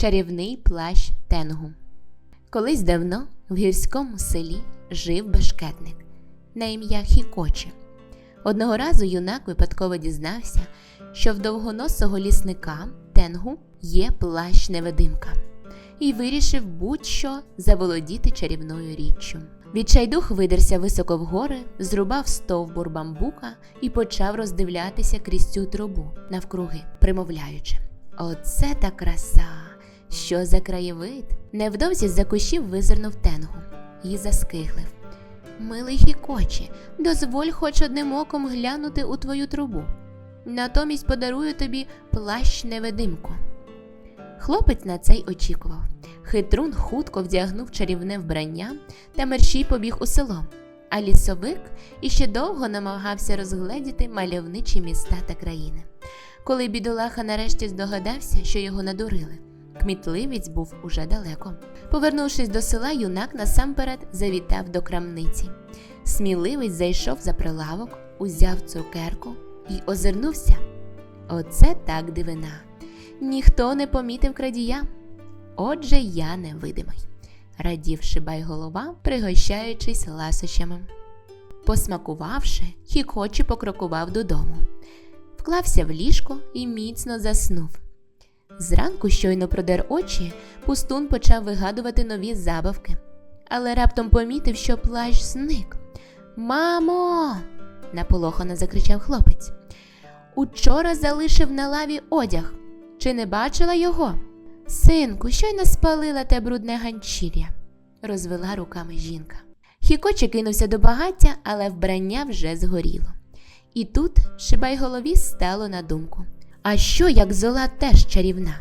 Чарівний плащ Тенгу. Колись давно в гірському селі жив бешкетник на ім'я Хікочі. Одного разу юнак випадково дізнався, що в довгоносого лісника Тенгу є плащ невидимка, і вирішив будь-що заволодіти чарівною річчю. Відчайдух видерся високо в гори, зрубав стовбур бамбука і почав роздивлятися крізь цю трубу навкруги, примовляючи: Оце та краса! Що за краєвид? Невдовзі з-за кущів визирнув тенгу і заскиглив. Милий хікочі, дозволь хоч одним оком глянути у твою трубу. Натомість подарую тобі плащ невидимку. Хлопець на це й очікував. Хитрун хутко вдягнув чарівне вбрання та мерщій побіг у село. А лісовик іще довго намагався розгледіти мальовничі міста та країни. Коли бідолаха нарешті здогадався, що його надурили, кмітливець був уже далеко. Повернувшись до села, юнак насамперед завітав до крамниці. Сміливець зайшов за прилавок, узяв цукерку і озирнувся. Оце так дивина. Ніхто не помітив крадія. Отже, я невидимий, радів шибай голова, пригощаючись ласощами. Посмакувавши, хікочі покрокував додому, вклався в ліжко і міцно заснув. Зранку, щойно продер очі, пустун почав вигадувати нові забавки, але раптом помітив, що плащ зник. Мамо. наполохано закричав хлопець. Учора залишив на лаві одяг. Чи не бачила його? Синку, щойно спалила те брудне ганчір'я, розвела руками жінка. Хікоче кинувся до багаття, але вбрання вже згоріло. І тут Шибайголові стало на думку. А що, як зола теж чарівна?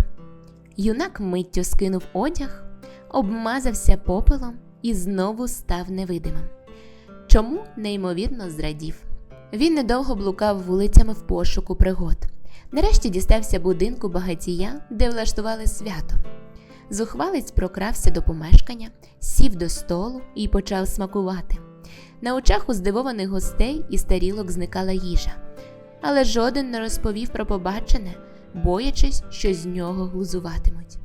Юнак миттю скинув одяг, обмазався попелом і знову став невидимим. Чому неймовірно зрадів? Він недовго блукав вулицями в пошуку пригод. Нарешті дістався будинку багатія, де влаштували свято. Зухвалець прокрався до помешкання, сів до столу і почав смакувати. На очах у здивованих гостей із тарілок зникала їжа, але жоден не розповів про побачене, боячись, що з нього глузуватимуть.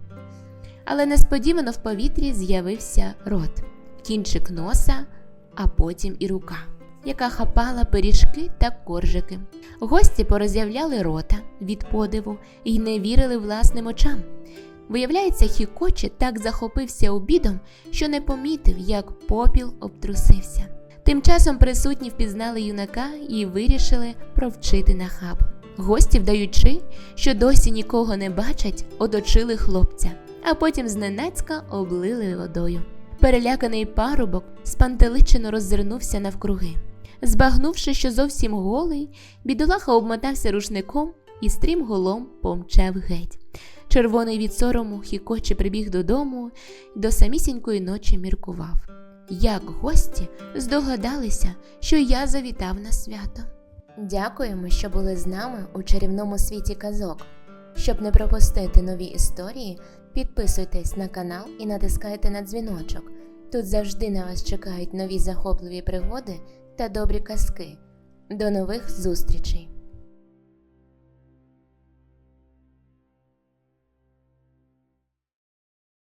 Але несподівано в повітрі з'явився рот, кінчик носа, а потім і рука яка хапала пиріжки та коржики. Гості пороз'являли рота від подиву і не вірили власним очам. Виявляється, Хікочі так захопився обідом, що не помітив, як попіл обтрусився. Тим часом присутні впізнали юнака і вирішили провчити нахабу. Гості, вдаючи, що досі нікого не бачать, оточили хлопця, а потім зненацька облили водою. Переляканий парубок спантеличено роззирнувся навкруги. Збагнувши, що зовсім голий, бідолаха обмотався рушником і стрімголом помчав геть. Червоний від сорому хікоче прибіг додому і до самісінької ночі міркував. Як гості здогадалися, що я завітав на свято. Дякуємо, що були з нами у чарівному світі казок. Щоб не пропустити нові історії, підписуйтесь на канал і натискайте на дзвіночок. Тут завжди на вас чекають нові захопливі пригоди та добрі казки. До нових зустрічей!